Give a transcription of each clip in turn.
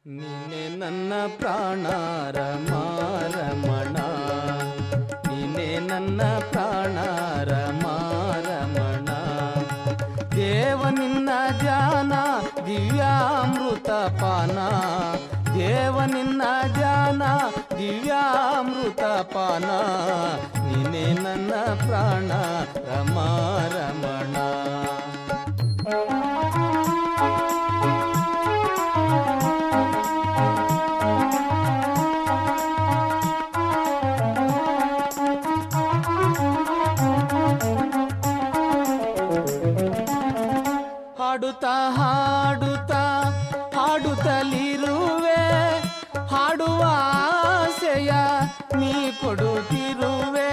ನೀನೆ ನನ್ನ ಪ್ರಾಣ ರಮಾರಮಣ ನೀನೆ ನನ್ನ ಪ್ರಾಣ ರಮಾರಮಣ ದೇವ ನಿನ್ನ ಧ್ಯಾನ ದಿವ್ಯಾಮೃತ ಪಾನ ದೇವ ನಿನ್ನ ಧ್ಯಾನ ದಿವ್ಯಾಮೃತ ಪಾನ ನೀನೆ ನನ್ನ ಪ್ರಾಣ ರಮಾರಮಣ ಹಾಡುತ್ತಾ ಹಾಡುತ್ತಾ ಹಾಡುತ್ತಲಿರುವೆ. ಹಾಡುವ ಆಸೆಯ ನೀ ಕೊಡುತ್ತಿರುವೆ.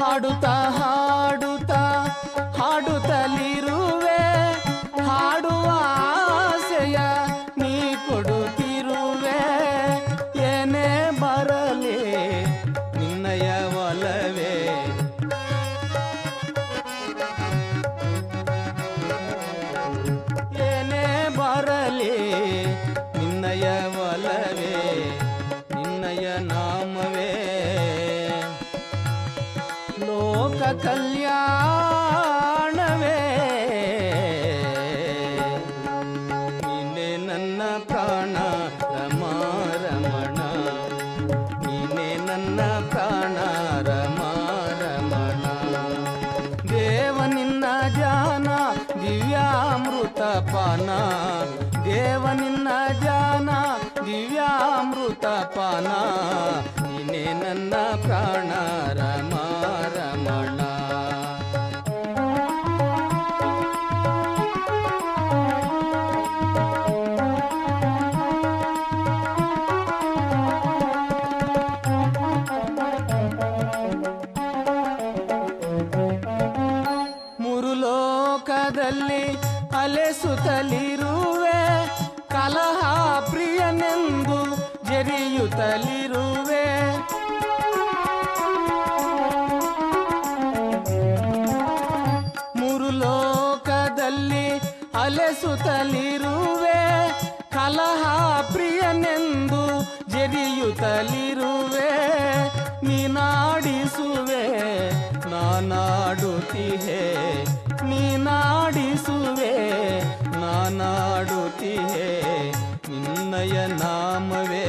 ಹಾಡುತ್ತಾ ಹಾಡುತ್ತಾ ಹಾಡುತ್ತಲಿರುವೆ. ಹಾಡುವ ಆಸೆಯ ನೀ ಕೊಡುತ್ತಿರುವೆ ಲೋಕ ಕಲ್ಯಾಣವೇ ನೀನೆ ನನ್ನ ಪ್ರಾಣ ರಮಾರಮಣ ನೀನೆ ನನ್ನ ಪ್ರಾಣ ರಮಾರಮಣ ದೇವ ನಿನ್ನ ಧ್ಯಾನ ದಿವ್ಯಾಮೃತ ಪಾನ ದೇವ ನಿನ್ನ ಧ್ಯಾನ ದಿವ್ಯಾಮೃತ ಪಾನ ನೀನೆ ನನ್ನ ಪ್ರಾಣ ಲೋಕದಲ್ಲಿ ಅಲೆಸುತ್ತಲಿರುವೆ ಕಲಹ ಪ್ರಿಯನೆಂದು ಜರಿಯುತ್ತಲಿರುವೆ ಮೂರು ಲೋಕದಲ್ಲಿ ಅಲೆಸುತ್ತಲಿರುವೆ ಕಲಹ ಪ್ರಿಯನೆಂದು ಜರಿಯುತ್ತಲಿರುವೆ ನೀನಾಡಿಸುವೆ ನಾನಾಡುತ್ತಿಹೆ ನೀನಾಡಿಸುವೆ ನಾನಾಡುತ್ತೀಯೇ ನಿನ್ನಯ ನಾಮವೇ.